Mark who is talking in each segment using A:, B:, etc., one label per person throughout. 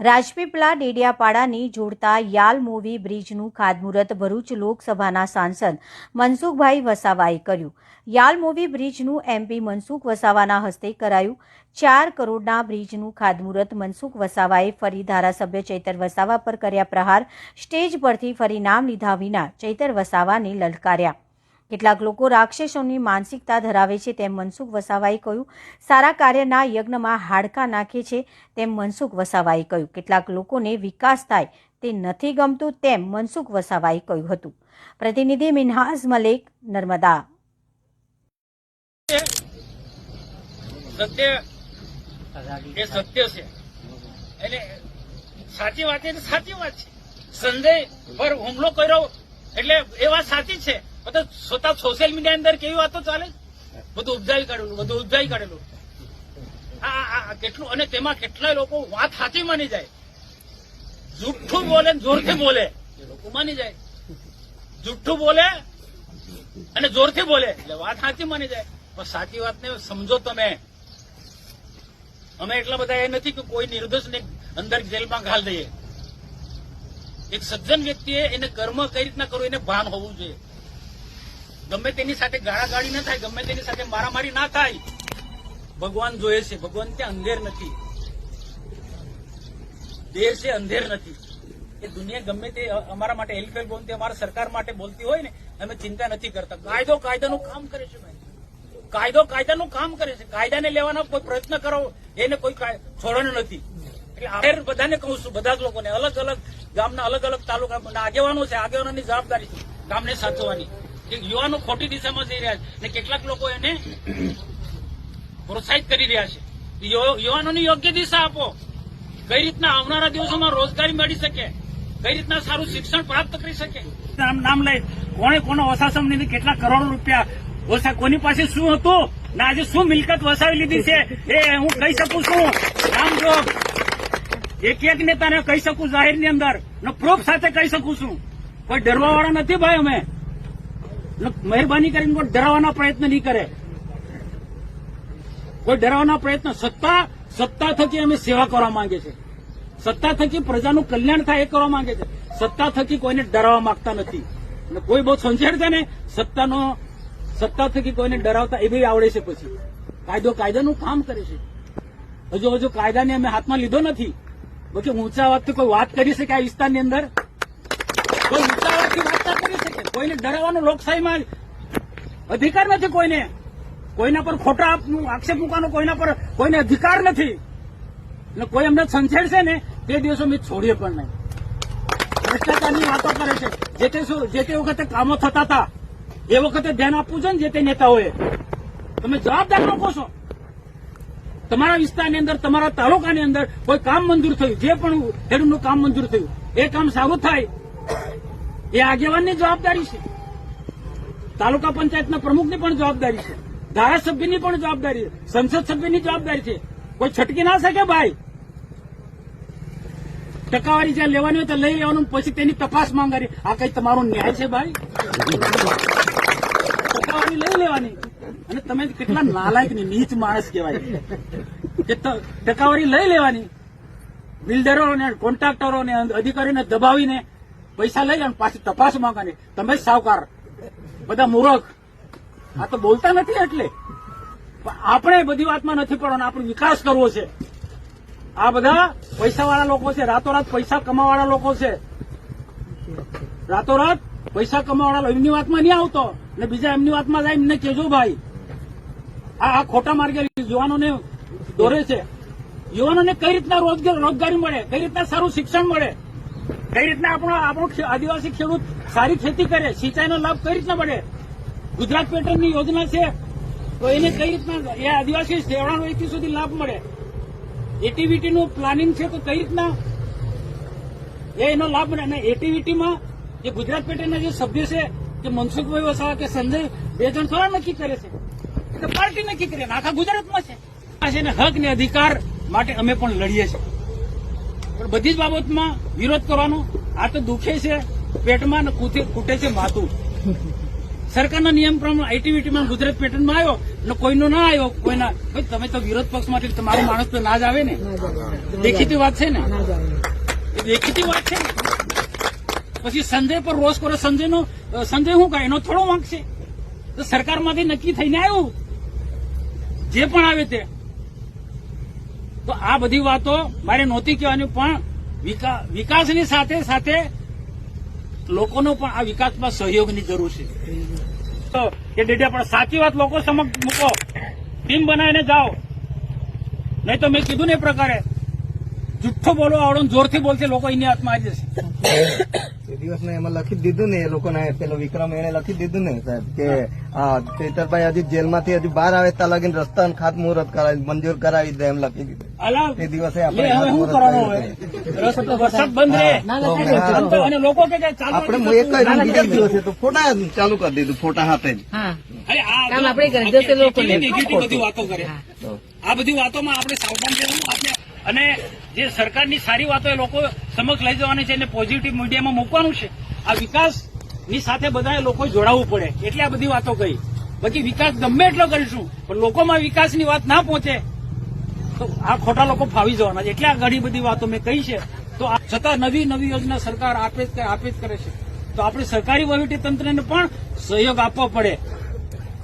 A: રાજપીપળા ડેડિયાપાડાની જોડતા યાલ મૂવી બ્રિજનું ખાતમુહૂર્ત ભરૂચ લોકસભાના સાંસદ મનસુખભાઈ વસાવાએ કર્યું. યાલ મૂવી બ્રિજનું એમપી મનસુખ વસાવાના હસ્તે કરાયું. ચાર કરોડના બ્રિજનું ખાતમુહૂર્ત મનસુખ વસાવાએ ફરી ધારાસભ્ય ચૈતર વસાવા પર કર્યા પ્રહાર. સ્ટેજ પરથી ફરી નામ લીધા વિના ચૈતર વસાવાને લલકાર્યા. કેટલાક લોકો રાક્ષસોની માનસિકતા ધરાવે છે, તેમ મનસુખ વસાવાએ કહ્યું. સારા કાર્યના યજ્ઞમાં હાડકાં નાખે છે, તેમ મનસુખ વસાવાએ કહ્યું. કેટલાક લોકોને વિકાસ થાય, તે નથી ગમતું, તેમ મનસુખ વસાવાએ કહ્યું હતું. પ્રતિનિધિ મિનહાઝ મલેક, નર્મદા.
B: સાચી વાત સાચી વાત છે. સંજય પર હુમલો કર્યો, એટલે એ વાત સાચી છે. બધું સ્વતા સોશિયલ મીડિયા અંદર કેવી વાતો ચાલે બધું ઉપજાવી કાઢેલું, બધું ઉપજાવી કાઢેલું. આ કેટલું, અને તેમાં કેટલાય લોકો વાત સાચી માની જાય. જુઠ્ઠું બોલે જોરથી બોલે. એ લોકો માની જાય. જુઠ્ઠું બોલે અને જોરથી બોલે. એટલે વાત સાચી માની જાય. પણ સાચી વાતને સમજો તમે. અમે એટલા બધા એ નથી કે કોઈ નિર્દોષને અંદર જેલમાં ઘાલ દઈએ. એક સજ્જન વ્યક્તિએ એને કર્મ કઈ રીતના કરવું, એને ભાન હોવું જોઈએ. ગમે તેની સાથે ગાળાગાળી ના થાય, ગમે તેની સાથે મારામારી ના થાય. ભગવાન જોયે છે, ભગવાન ત્યાં અંધેર નથી. દેર છે, અંધેર નથી. એ દુનિયા ગમે તે અમારા માટે હેલ્પફેલ બોલતી અમારા સરકાર માટે બોલતી હોય ને, અમે ચિંતા નથી કરતા. કાયદો કાયદાનું કામ કરે છે ભાઈ. કાયદો કાયદાનું કામ કરે છે. કાયદાને લેવાનો કોઈ પ્રયત્ન કરો, એને કોઈ છોડવાનું નથી. એટલે આપણે બધાને કહું છું, બધા જ લોકોને, અલગ અલગ ગામના અલગ અલગ તાલુકા આગેવાનો છે, આગેવાનોની જવાબદારી છે, ગામને સાચવવાની. યુવાનો ખોટી દિશામાં જઈ રહ્યા છે અને કેટલાક લોકો એને પ્રોત્સાહિત કરી રહ્યા છે. યુવાનોની યોગ્ય દિશા આપો. કઈ રીતના આવનારા દિવસોમાં રોજગારી મળી શકે? કઈ રીતના સારું શિક્ષણ પ્રાપ્ત કરી શકે? નામ લઈ. કોણે કોનો વસાસમ લીધી કેટલા કરોડો રૂપિયા ઓછા કોની પાસે શું હતું? ને આજે શું મિલકત વસાવી લીધી છે? એ હું કહી શકું છું. નામ જો એક એક નેતાને કહી શકું અંદર. ને પ્રૂફ સાથે કહી શકું છું. કોઈ ડરવા વાળા નથી ભાઈ અમે. મહેરબાની કરીને કોઈ ડરાવવાના પ્રયત્ન નહીં કરે. કોઈ ડરાવવાના પ્રયત્ન, સત્તા સત્તા થકી અમે સેવા કરવા માંગે છે સત્તા થકી પ્રજાનું કલ્યાણ થાય એ કરવા માંગે છે સત્તા થકી કોઈને ડરાવવા માંગતા નથી. અને કોઈ બહુ છે ને, સત્તાનો, સત્તા થકી કોઈને ડરાવતા એ બી આવડે છે પછી. કાયદો કાયદાનું કામ કરે છે. હજુ હજુ કાયદાને અમે હાથમાં લીધો નથી. બાકી ઊંચા વાત કોઈ વાત કરી શકે આ વિસ્તારની અંદર? ઊંચા વાર્તા કરી શકે કોઈને ડરાવવાનો લોકશાહીમાં અધિકાર નથી કોઈને. કોઈના પર ખોટા આક્ષેપ મૂકવાનો કોઈના પર કોઈને અધિકાર નથી. એટલે કોઈ અમને સંછેડશે ને તે દિવસો મેં છોડીએ પણ નહીં. ભ્રષ્ટાચારની વાતો કરે છે. જે તે જે તે વખતે કામો થતા હતા, એ વખતે ધ્યાન આપવું છે ને જે તે નેતાઓએ. તમે જવાબદાર લોકો છો. તમારા વિસ્તારની અંદર, તમારા તાલુકાની અંદર કોઈ કામ મંજૂર થયું. જે પણ ખેડૂતનું કામ મંજૂર થયું, એ કામ સારું થાય. એ આગેવાનની જવાબદારી છે. તાલુકા પંચાયતના પ્રમુખની પણ જવાબદારી છે. ધારાસભ્યની પણ જવાબદારી છે. સંસદ સભ્યની જવાબદારી છે. કોઈ છટકી ના શકે ભાઈ? ટકાવારી જ્યાં લેવાની હોય તો લઈ લેવાનું, પછી તેની તપાસ માંગારી આ કઈ તમારો ન્યાય છે ભાઈ? ટકાવારી લઈ લેવાની. અને તમે કેટલા નાલાયક ને નીચ માણસ કહેવાય. કે ટકાવારી લઈ લેવાની. બિલ્ડરો અને કોન્ટ્રાક્ટરો અને અધિકારીઓને દબાવીને પૈસા લઈ અને પાછી તપાસ માંગવાની. તમે સાવકાર. બધા મૂરખ. આ તો બોલતા નથી એટલે. પણ આપણે બધી વાતમાં નથી પડવાનો. આપણે વિકાસ કરવો છે. આ બધા પૈસાવાળા લોકો છે. રાતોરાત પૈસા કમાવાળા લોકો છે. રાતોરાત પૈસા કમાવાળા એમની વાતમાં નહીં આવતો. ને બીજા એમની વાતમાં જાય એમને કેજો ભાઈ. આ આ ખોટા માર્ગે યુવાનોને દોરે છે. યુવાનોને કઈ રીતના રોજગારી મળે? કઈ રીતના સારું શિક્ષણ મળે? કઈ રીતના આપણો આપણો આદિવાસી ખેડૂત સારી ખેતી કરે, સિંચાઈનો લાભ કઈ રીતના મળે? ગુજરાત પેટર્નની યોજના છે, તો એને કઈ રીતના એ આદિવાસી સેવાળાનો એથી સુધી લાભ મળે? એટીવીટીનું પ્લાનિંગ છે તો કઈ રીતના? એ એનો લાભ મળે. અને એટીવીટીમાં જે ગુજરાત પેટર્નના જે સભ્ય છે કે મનસુખભાઈ વસાવા કે સંજય, બે જણ થોડા નક્કી કરે છે. એટલે પાર્ટી નક્કી કરે. આખા ગુજરાતમાં છે. હક ને અધિકાર માટે અમે પણ લડીએ છીએ. પણ બધી જ બાબતમાં વિરોધ કરવાનો આ તો દુખે છે પેટમાં ખૂટે છે માથું. સરકારના નિયમ પ્રમાણે આઈટીવીટીમાં ગુજરાત પેટર્નમાં આવ્યો અને કોઈનો ના આવ્યો કોઈના ભાઈ તમે તો વિરોધ પક્ષમાંથી તમારો માણસ તો ના જ આવે ને. દેખીતી વાત છે ને? દેખીતી વાત છે ને. પછી સંજય પર રોષ કરો સંજયનો સંજય શું કરે એનો થોડો વાંક છે. તો સરકારમાંથી નક્કી થઈને આવ્યું. જે પણ આવે તે. તો આ બધી વાતો મારે નહોતી કહેવાની, પણ વિકાસની સાથે સાથે લોકોનો પણ આ વિકાસમાં સહયોગની જરૂર છે. તો કે ડેડિયા પણ સાચી વાત લોકો સમક્ષ મૂકો. ટીમ બનાવીને જાઓ. નહીં તો મેં કીધું ને એ પ્રકારે. જુઠ્ઠો બોલો આવડો ને જોરથી બોલશે લોકો એની હાથમાં આવી જશે.
C: એ દિવસને એમાં લખી દીધું ને એ લોકોને પેલો વિક્રમ એને લખી દીધું ને સાહેબ કે હા ચેતરભાઈ હજી જેલમાંથી હજુ બહાર આવે ત્યાં લગીને રસ્તા ખાતમુહૂર્ત કરાવી મંજૂર કરાવી દે એમ લખી દીધું. એ દિવસે આપણે દિવસે તો ફોટા ચાલુ કરી દીધું ફોટા હાથે જ.
D: આપણે
B: આ બધી વાતોમાં આપણે સાવધાન રહેવું આપણે અને જે સરકારની સારી વાતો એ લોકો સમક્ષ લઈ જવાની છે એને પોઝિટિવ મીડિયામાં મૂકવાનું છે. આ વિકાસની સાથે બધાએ લોકો જોડાવવું પડે. એટલે આ બધી વાતો કહી. બાકી વિકાસ ગમે એટલો કરીશું, પણ લોકોમાં વિકાસની વાત ના પહોંચે, તો આ ખોટા લોકો ફાવી જવાના છે. એટલે આ ઘણી બધી વાતો મેં કહી છે. તો છતાં નવી નવી યોજના સરકાર આપે જ આપે જ કરે છે. તો આપણે સરકારી વહીવટી તંત્રને પણ સહયોગ આપવો પડે.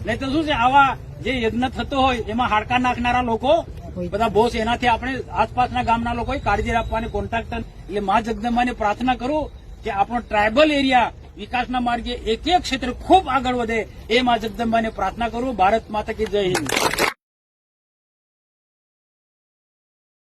B: નહીં તો શું છે, આવા જે યજ્ઞ થતો હોય, એમાં હાડકા નાખનારા લોકો બધા બોસ એનાથી આપણે આસપાસના ગામના લોકોએ કાળજી રાખવાની કોન્ટ્રાક્ટર એટલે મા જગદંબાને પ્રાર્થના કરું કે આપણો ટ્રાયબલ એરિયા વિકાસના માર્ગે એક એક ક્ષેત્રે ખૂબ આગળ વધે એ મા જગદંબાને પ્રાર્થના કરું. ભારત માતા કે જય હિન્દ.